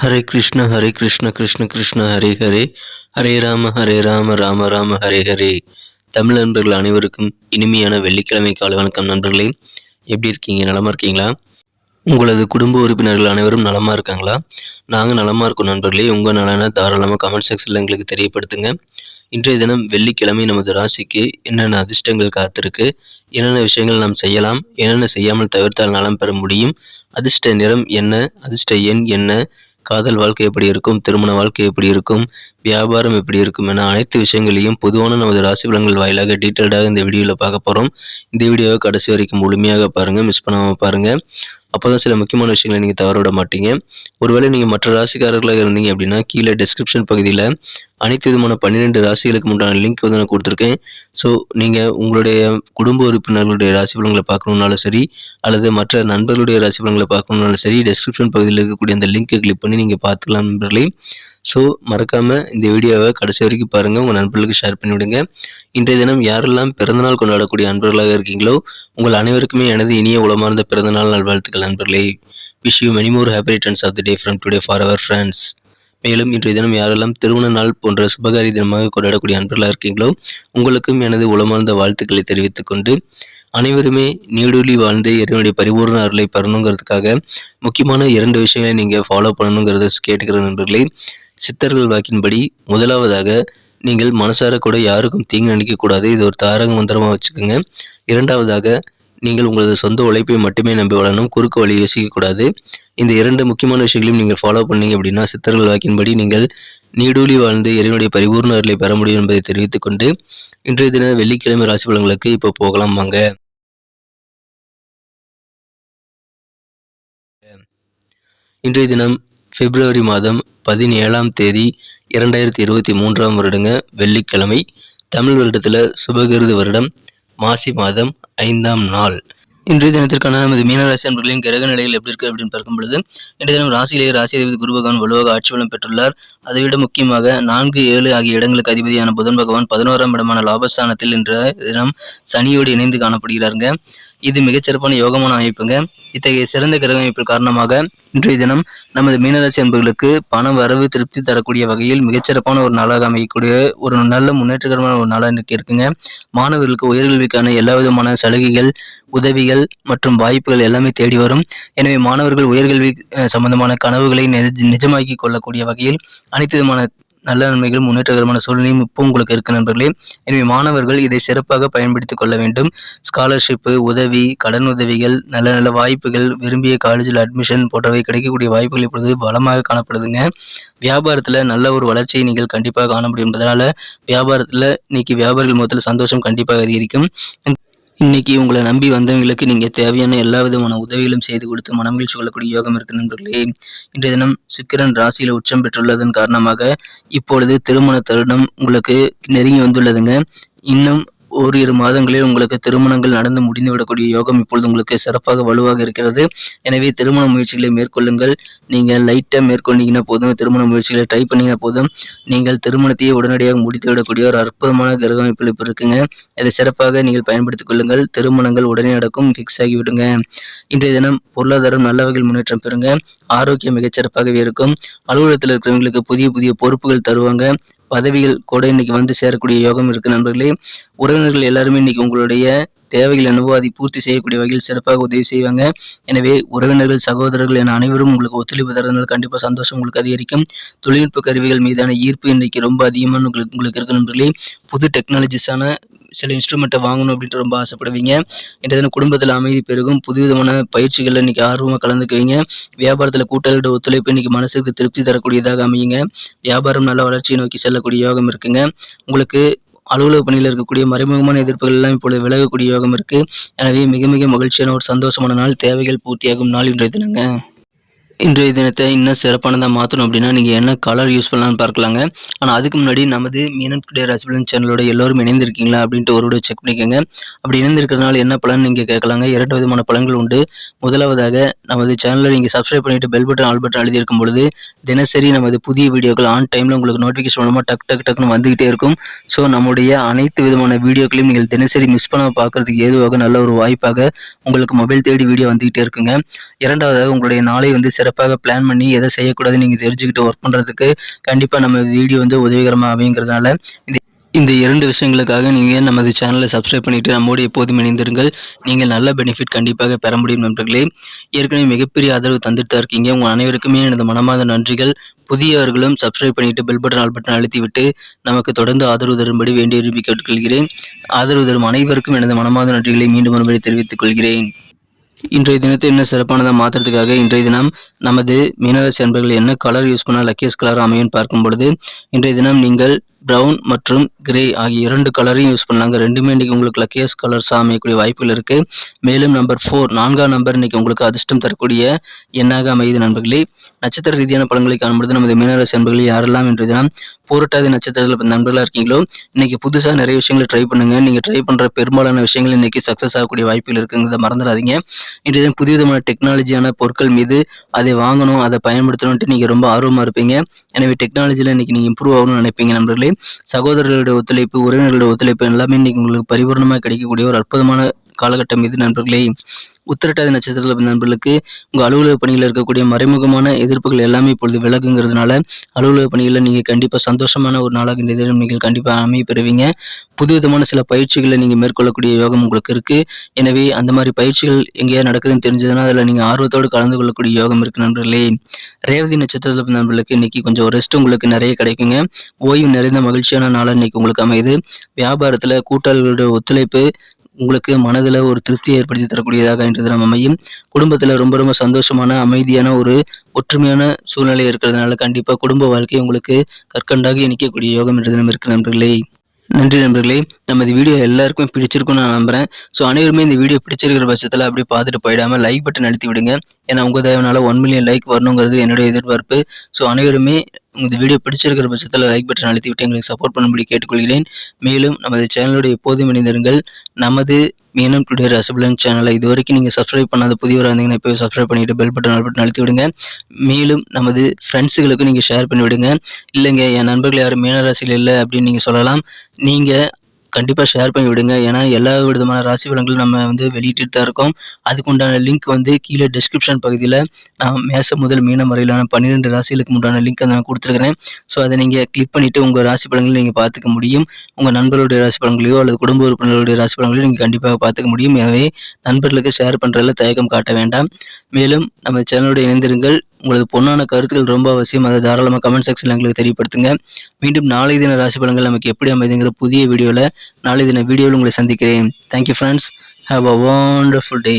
ஹரே கிருஷ்ண ஹரே கிருஷ்ண கிருஷ்ண கிருஷ்ண ஹரே ஹரே ஹரே ராம ஹரே ராம ராம ராம ஹரே ஹரே தமிழ் நண்பர்கள் அனைவருக்கும் இனிமையான வெள்ளிக்கிழமை காலை வணக்கம் நண்பர்களே. எப்படி இருக்கீங்க? நலமா இருக்கீங்களா? உங்களது குடும்ப உறுப்பினர்கள் அனைவரும் நலமா இருக்காங்களா? நாங்கள் நலமா இருக்கோம் நண்பர்களே. உங்கள் நலனை தாராளமாக கமெண்ட் செக்ஷனில் எங்களுக்கு தெரியப்படுத்துங்க. இன்றைய தினம் வெள்ளிக்கிழமை நமது ராசிக்கு என்னென்ன அதிர்ஷ்டங்கள் காத்திருக்கு? என்னென்ன விஷயங்கள் நாம் செய்யலாம்? என்னென்ன செய்யாமல் தவிர்த்தால் நலம் பெற முடியும்? அதிர்ஷ்ட நிறம் என்ன? அதிர்ஷ்ட எண் என்ன? காதல் வாழ்க்கை எப்படி இருக்கும்? திருமண வாழ்க்கை எப்படி இருக்கும்? வியாபாரம் எப்படி இருக்கும்? என அனைத்து விஷயங்களையும் பொதுவான நமது ராசி பலன்கள் வாயிலாக டீட்டெயில்டாக இந்த வீடியோவில் பார்க்க போகிறோம் இந்த வீடியோவை கடைசி வரைக்கும் முழுமையாக பாருங்கள் மிஸ் பண்ணாமல் பாருங்கள் அப்போ தான் சில முக்கியமான விஷயங்களை நீங்கள் தவற விட மாட்டீங்க. ஒருவேளை நீங்கள் மற்ற ராசிக்காரர்களாக இருந்தீங்க அப்படின்னா கீழே டிஸ்கிரிப்ஷன் பகுதியில் அனைத்து விதமான பன்னிரெண்டு ராசிகளுக்கு உண்டான லிங்க் வந்து நான் கொடுத்துருக்கேன். ஸோ நீங்கள் உங்களுடைய குடும்ப உறுப்பினர்களுடைய ராசி பலன்களை பார்க்கணுன்னாலும் சரி அல்லது மற்ற நண்பர்களுடைய ராசி பலன்களை பார்க்கணுன்னாலும் சரி டெஸ்கிரிப்ஷன் பகுதியில் இருக்கக்கூடிய அந்த லிங்க்கை கிளிக் பண்ணி நீங்கள் பார்த்துக்கலாம் நண்பர்களே. ஸோ மறக்காமல் இந்த வீடியோவை கடைசி வரைக்கும் பாருங்கள் உங்கள் நண்பர்களுக்கு ஷேர் பண்ணிவிடுங்க. இன்றைய தினம் யாரெல்லாம் பிறந்தநாள் கொண்டாடக்கூடிய நண்பர்களாக இருக்கீங்களோ உங்கள் அனைவருக்குமே எனது இனிய உளமார்ந்த பிறந்தநாள் நல்வாழ்த்துக்கள் நண்பர்களே. Wish you many more happy returns of the day from today for our friends மேலும் இன்றைய தினம் யாரெல்லாம் திருமண நாள் போன்ற சுபகாரி தினமாக கொண்டாடக்கூடிய அன்பர்களாக இருக்கீங்களோ உங்களுக்கும் எனது உளமார்ந்த வாழ்த்துக்களை தெரிவித்துக் கொண்டு அனைவருமே நீடூழி வாழ்ந்து இறைவனுடைய பரிபூர்ண அருளை பெறணுங்கிறதுக்காக முக்கியமான இரண்டு விஷயங்களை நீங்கள் ஃபாலோ பண்ணணுங்கிறத கேட்டுக்கிற நண்பர்களே. சித்தர்கள் வாக்கின்படி முதலாவதாக நீங்கள் மனசார கூட யாருக்கும் தீங்கு நினைக்கக்கூடாது. இது ஒரு தாரக மந்திரமாக வச்சுக்கோங்க. இரண்டாவதாக நீங்கள் உங்களது சொந்த உழைப்பை மட்டுமே நம்பி வளரணும் குறுக்கு வழி யோசிக்கக்கூடாது இந்த இரண்டு முக்கியமான விஷயங்களையும் நீங்கள் ஃபாலோ பண்ணீங்க அப்படின்னா சித்தர்கள் வாக்கின்படி நீங்கள் நீடூழி வாழ்ந்து இறைவனுடைய பரிபூர்ண அருளை பெற முடியும் என்பதை தெரிவித்துக் கொண்டு இன்றைய தின வெள்ளிக்கிழமை ராசி பலன்களுக்கு இப்போ போகலாம் வாங்க. இன்றைய தினம் பிப்ரவரி மாதம் பதினேழாம் தேதி இரண்டாயிரத்தி இருபத்தி மூன்றாம் வருடங்க வெள்ளிக்கிழமை. தமிழ் வருடத்தில் சுபகிருது வருடம். மாசி மாதம் ஐந்தாம் நாள். இன்றைய தினத்திற்கான நமது மீனராசி அன்பர்களின் கிரக நிலைகள் எப்படி இருக்கு அப்படின்னு பார்க்கும் பொழுது இன்றைய தினம் ராசியிலேயே ராசி அதிபதி குரு பகவான் வலுவாக ஆட்சி பலம் பெற்றுள்ளார். அதை விட முக்கியமாக நான்கு ஏழு ஆகிய இடங்களுக்கு அதிபதியான புதன் பகவான் பதினோராம் இடமான லாபஸ்தானத்தில் இன்ற தினம் சனியோடு இணைந்து காணப்படுகிறாருங்க. இது மிகச்சிறப்பான யோகமான அமைப்புங்க. இத்தகைய சிறந்த கிரக அமைப்பு காரணமாக இன்றைய தினம் நமது மீனராசி அன்பர்களுக்கு பண வரவு திருப்தி தரக்கூடிய வகையில் மிகச்சிறப்பான ஒரு நாளாக அமையக்கூடிய ஒரு நல்ல முன்னேற்றகரமான ஒரு நாளாக இன்றைக்கு இருக்குங்க. மாணவர்களுக்கு உயர்கல்விக்கான எல்லா விதமான சலுகைகள் உதவிகள் மற்றும் வாய்ப்புகள் எல்லாமே தேடி வரும். எனவே மாணவர்கள் உயர்கல்வி சம்பந்தமான கனவுகளை நிஜ- நிஜமாக்கி கொள்ளக்கூடிய வகையில் அனைத்து விதமான நல்ல நன்மைகள் முன்னேற்றகரமான சூழ்நிலையும் இப்போ உங்களுக்கு இருக்கு நண்பர்களே. எனவே மாணவர்கள் இதை சிறப்பாக பயன்படுத்திக் கொள்ள வேண்டும். ஸ்காலர்ஷிப்பு உதவி கடன் உதவிகள் நல்ல நல்ல வாய்ப்புகள் விரும்பிய காலேஜில் அட்மிஷன் போன்றவை கிடைக்கக்கூடிய வாய்ப்புகள் இப்பொழுது பலமாக காணப்படுதுங்க. வியாபாரத்தில் நல்ல ஒரு வளர்ச்சியை நீங்கள் கண்டிப்பாக காண முடியும். என்பதனால வியாபாரத்தில் இன்னைக்கு வியாபாரிகள் முகத்தில் சந்தோஷம் கண்டிப்பாக அதிகரிக்கும். இன்னைக்கு உங்களை நம்பி வந்தவங்களுக்கு நீங்கள் தேவையான எல்லா விதமான உதவிகளும் செய்து கொடுத்து மனமகிழ்ச்சி கொள்ளக்கூடிய யோகம் இருக்கு நண்பர்களே. இன்றைய தினம் சுக்கிரன் ராசியில் உச்சம் பெற்றுள்ளதன் காரணமாக இப்பொழுது திருமண தருணம் உங்களுக்கு நெருங்கி வந்துள்ளதுங்க. இன்னும் ஓரிரு மாதங்களில் உங்களுக்கு திருமணங்கள் நடந்து முடிந்துவிடக்கூடிய யோகம் இப்பொழுது உங்களுக்கு சிறப்பாக வலுவாக இருக்கிறது. எனவே திருமண முயற்சிகளை மேற்கொள்ளுங்கள். நீங்கள் லைட்டாக மேற்கொண்டீங்கன்னா போதும். திருமண முயற்சிகளை ட்ரை பண்ணிங்கன்னா போதும். நீங்கள் திருமணத்தையே உடனடியாக முடித்து விடக்கூடிய ஒரு அற்புதமான கிரக அமைப்பில் இப்போ இருக்குங்க. இதை சிறப்பாக நீங்கள் பயன்படுத்திக் கொள்ளுங்கள். திருமணங்கள் உடனே நடக்கும். ஃபிக்ஸ் ஆகிவிடுங்க. இன்றைய தினம் பொருளாதாரம் நல்ல வகையில் முன்னேற்றம் பெறுங்க. ஆரோக்கியம் மிகச்சிறப்பாகவே இருக்கும். அலுவலகத்தில் இருக்கிறவங்களுக்கு புதிய புதிய பொறுப்புகள் தருவாங்க. பதவிகள் கூட இன்னைக்கு வந்து சேரக்கூடிய யோகம் இருக்கு நண்பர்களே. உறவினர்கள் எல்லாருமே இன்னைக்கு உங்களுடைய தேவைகள் என்னவோ அதை பூர்த்தி செய்யக்கூடிய வகையில் சிறப்பாக உதவி செய்வாங்க. எனவே உறவினர்கள் சகோதரர்கள் என அனைவரும் உங்களுக்கு ஒத்துழைப்பு தரதுனால கண்டிப்பாக சந்தோஷம் உங்களுக்கு அதிகரிக்கும். தொழில்நுட்ப கருவிகள் மீதான ஈர்ப்பு இன்னைக்கு ரொம்ப அதிகமாக உங்களுக்கு உங்களுக்கு இருக்கு நண்பர்களே. புது டெக்னாலஜிஸான சில இன்ஸ்ட்ருமெண்ட்டை வாங்கணும் அப்படின்ட்டு ரொம்ப ஆசைப்படுவீங்க. இன்றைய தினம் குடும்பத்தில் அமைதி பெருகும். புதுவிதமான பயிற்சிகளில் இன்றைக்கி ஆர்வமாக கலந்துக்குவீங்க. வியாபாரத்தில் கூட்டாளியோட ஒத்துழைப்பு இன்னைக்கு மனசுக்கு திருப்தி தரக்கூடியதாக அமையுங்க. வியாபாரம் நல்ல வளர்ச்சியை நோக்கி செல்லக்கூடிய யோகம் இருக்குங்க. உங்களுக்கு அலுவலக பணியில் இருக்கக்கூடிய மறைமுகமான எதிர்ப்புகள் எல்லாம் இப்பொழுது விலகக்கூடிய யோகம் இருக்குது எனவே மிக மிக மகிழ்ச்சியான ஒரு சந்தோஷமான நாள். தேவைகள் பூர்த்தியாகும் நாள் இன்றைய தினங்க. இன்றைய தினத்தை இன்னும் சிறப்பானதாக மாற்றணும் அப்படின்னா நீங்கள் என்ன கலர் யூஸ் பண்ணலாம்னு பார்க்கலாங்க. ஆனால் அதுக்கு முன்னாடி நமது மீனன் டுடே ராசிபலன் சேனலோட எல்லோரும் இணைந்திருக்கீங்களா அப்படின்ட்டு ஒரு விட செக் பண்ணிக்கோங்க. அப்படி இணைந்திருக்கிறதுனால என்ன பலன் நீங்கள் கேட்கலாங்க? இரண்டு விதமான பலன்கள் உண்டு. முதலாவதாக நமது சேனலை நீங்கள் சப்ஸ்கிரைப் பண்ணிட்டு பெல் பட்டன் ஆல் பட்டன் எழுதியிருக்கும் பொழுது தினசரி நமது புதிய வீடியோக்கள் ஆன் டைமில் உங்களுக்கு நோட்டிஃபிகேஷன் மூலமாக டக் டக் டக்குன்னு வந்துகிட்டே இருக்கும். ஸோ நம்முடைய அனைத்து விதமான வீடியோக்களையும் நீங்கள் தினசரி மிஸ் பண்ணாமல் பார்க்கறதுக்கு ஏதுவாக நல்ல ஒரு வாய்ப்பாக உங்களுக்கு மொபைல் தேடி வீடியோ வந்துகிட்டே இருக்குங்க. இரண்டாவதாக உங்களுடைய நாளை வந்து சிறப்பாக பிளான் பண்ணி எதை செய்யக்கூடாது நீங்கள் தெரிஞ்சுக்கிட்டு ஒர்க் பண்ணுறதுக்கு கண்டிப்பாக நம்ம வீடியோ வந்து உதவிகரமாக அமைங்கிறதுனால இந்த இந்த இரண்டு விஷயங்களுக்காக நீங்கள் நமது சேனலை சப்ஸ்கிரைப் பண்ணிவிட்டு நம்மோடு எப்போதும் இணைந்திருங்கள். நீங்கள் நல்ல பெனிஃபிட் கண்டிப்பாக பெற முடியும் நண்பர்களே. ஏற்கனவே மிகப்பெரிய ஆதரவு தந்துட்டு தான் இருக்கீங்க. உங்கள் அனைவருக்குமே எனது மனமார்ந்த நன்றிகள். புதியவர்களும் சப்ஸ்கிரைப் பண்ணிட்டு பெல் பட்டன் ஆல் பட்டன் அழுத்திவிட்டு நமக்கு தொடர்ந்து ஆதரவு தரும்படி வேண்டிய விரும்பி கேட்டுக்கொள்கிறேன். ஆதரவு தரும் அனைவருக்கும் எனது மனமார்ந்த நன்றிகளை மீண்டும் ஒருமுறை தெரிவித்துக் கொள்கிறேன். இன்றைய தினத்தை என்ன சிறப்பானதாக மாற்றுறதுக்காக இன்றைய தினம் நமது மீனராசி அன்பர்கள் என்ன கலர் யூஸ் பண்ணால் லக்கியஸ் கலர் அமையும் பார்க்கும் பொழுது இன்றைய தினம் நீங்கள் ப்ரௌன் மற்றும் கிரே ஆகிய இரண்டு கலரையும் யூஸ் பண்ணாங்க. ரெண்டுமே இன்றைக்கி உங்களுக்கு லக்கியஸ் கலர்ஸாக அமையக்கூடிய வாய்ப்புகள் இருக்குது மேலும் நம்பர் ஃபோர் நான்காம் நம்பர் இன்றைக்கி உங்களுக்கு அதிர்ஷ்டம் தரக்கூடிய எண்ணாக அமையுது நண்பர்களே. நட்சத்திர ரீதியான பழங்களை காணும்பொழுது நமது மீனராசி நண்பர்கள் யாரெல்லாம் இன்றைய தினம் போராட்டாதி நட்சத்திரத்தில் நண்பர்களாக இருக்கீங்களோ இன்னைக்கு புதுசாக நிறைய விஷயங்களை ட்ரை பண்ணுங்க. நீங்கள் ட்ரை பண்ணுற பெரும்பாலான விஷயங்கள் இன்னைக்கு சக்ஸஸ் ஆகக்கூடிய வாய்ப்புகள் இருக்குங்கிறத மறந்துடாதீங்க. இன்றைய தினம் புதிய விதமான டெக்னாலஜியான பொருட்கள் மீது அதை வாங்கணும் அதை பயன்படுத்தணும்ட்டு நீங்கள் ரொம்ப ஆர்வமாக இருப்பீங்க. எனவே டெக்னாலஜியில் இன்னைக்கு நீங்கள் இம்ப்ரூவ் ஆகணும்னு நினைப்பீங்க நண்பர்களே. சகோதரர்களுடைய ஒத்துழைப்பு உறவினர்களுடைய ஒத்துழைப்பு எல்லாமே இன்னைக்கு உங்களுக்கு பரிபூர்ணமாக கிடைக்கக்கூடிய ஒரு அற்புதமான காலகட்டம் இது நண்பர்களே. உத்திரட்டாதி நட்சத்திரத்தில் நண்பர்களுக்கு உங்கள் அலுவலக பணியில் இருக்கக்கூடிய மறைமுகமான எதிர்ப்புகள் எல்லாமே இப்பொழுது விலகுங்கிறதுனால அலுவலக பணிகளில் நீங்கள் கண்டிப்பாக சந்தோஷமான ஒரு நாளாக இந்த தினம் நீங்கள் கண்டிப்பாக அமைய பெறுவீங்க புது விதமான சில பயிற்சிகளை நீங்கள் மேற்கொள்ளக்கூடிய யோகம் உங்களுக்கு இருக்குது எனவே அந்த மாதிரி பயிற்சிகள் எங்கேயாவது நடக்குதுன்னு தெரிஞ்சதுன்னா அதில் நீங்கள் ஆர்வத்தோடு கலந்து கொள்ளக்கூடிய யோகம் இருக்குது நண்பர்களே. ரேவதி நட்சத்திரத்தில் நண்பர்களுக்கு இன்னைக்கு கொஞ்சம் ரெஸ்ட் உங்களுக்கு நிறைய கிடைக்குங்க. ஓய்வு நிறைந்த மகிழ்ச்சியான நாளாக இன்னைக்கு உங்களுக்கு அமையுது. வியாபாரத்தில் கூட்டாளிகளோட ஒத்துழைப்பு உங்களுக்கு மனதில் ஒரு திருப்தி ஏற்படுத்தி தரக்கூடியதாக இன்று தினம் அமையும். குடும்பத்தில் ரொம்ப ரொம்ப சந்தோஷமான அமைதியான ஒரு ஒற்றுமையான சூழ்நிலை இருக்கிறதுனால கண்டிப்பாக குடும்ப வாழ்க்கை உங்களுக்கு கற்கண்டாக இணைக்கக்கூடிய யோகம் இன்று தினம் இருக்கு நண்பர்களே. நன்றி நண்பர்களே. நமது வீடியோ எல்லாருக்குமே பிடிச்சிருக்கும்னு நான் நம்புறேன். ஸோ அனைவருமே இந்த வீடியோ பிடிச்சிருக்கிற பட்சத்தில் அப்படியே பார்த்துட்டு போயிடாமல் லைக் பட்டன் அழுத்தி விடுங்க. ஏன்னா உங்கள் தயவுனால ஒன் மில்லியன் லைக் வரணுங்கிறது என்னுடைய எதிர்பார்ப்பு. ஸோ அனைவருமே இந்த வீடியோ பிடிச்சிருக்கிற பட்சத்தில் லைக் பட்டன் அழுத்தி விட்டு எங்களுக்கு சப்போர்ட் பண்ணும்படி கேட்டுக்கொள்கிறேன். மேலும் நமது சேனலுடைய எப்போதும் இணைந்திருங்கள். நமது மீனம் டுடே ரசபலன் சேனலை இது வரைக்கும் நீங்கள் சப்ஸ்கிரைப் பண்ணாத புதியவராக இருந்தீங்கன்னா இப்போ சப்ஸ்கிரைப் பண்ணிட்டு பெல் பட்டன் பட்டன் அழுத்தி விடுங்க மேலும் நமது ஃப்ரெண்ட்ஸுகளுக்கு நீங்கள் ஷேர் பண்ணி விடுங்க இல்லைங்க என் நண்பர்கள் யாரும் மீனராசியில் இல்லை அப்படின்னு நீங்கள் சொல்லலாம். நீங்கள் கண்டிப்பாக ஷேர் பண்ணி விடுங்க. ஏன்னா எல்லா விதமான ராசி பலன்களும் நம்ம வந்து வெளியிட்டு தான் இருக்கோம். அதுக்கு உண்டான லிங்க் வந்து கீழே டிஸ்கிரிப்ஷன் பகுதியில் நான் மேச முதல் மீனம் வரையிலான பன்னிரெண்டு ராசிகளுக்கு உண்டான லிங்க் அதை நான் கொடுத்துருக்கிறேன். ஸோ அதை நீங்கள் கிளிக் பண்ணிவிட்டு உங்கள் ராசி பலன்களை நீங்கள் பார்த்துக்க முடியும். உங்கள் நண்பர்களுடைய ராசி பலன்களையோ அல்லது குடும்ப உறுப்பினர்களுடைய ராசி பலன்களையோ நீங்கள் கண்டிப்பாக பார்த்துக்க முடியும். எனவே நண்பர்களுக்கு ஷேர் பண்ணுறதுல தயக்கம் காட்ட வேண்டாம். மேலும் நம்ம சேனலோட இணைந்திருங்கள். உங்களது பொண்ணான கருத்துக்கள் ரொம்ப அவசியம். அதை தாராளமாக கமெண்ட் செக்ஷனில் எங்களுக்கு தெரியப்படுத்துங்க. மீண்டும் நாளை தின ராசி பலன்கள் நமக்கு எப்படி அமைதுங்கிற புதிய வீடியோவில் நாளை தின வீடியோவில் உங்களை சந்திக்கிறேன். Thank you friends have a wonderful day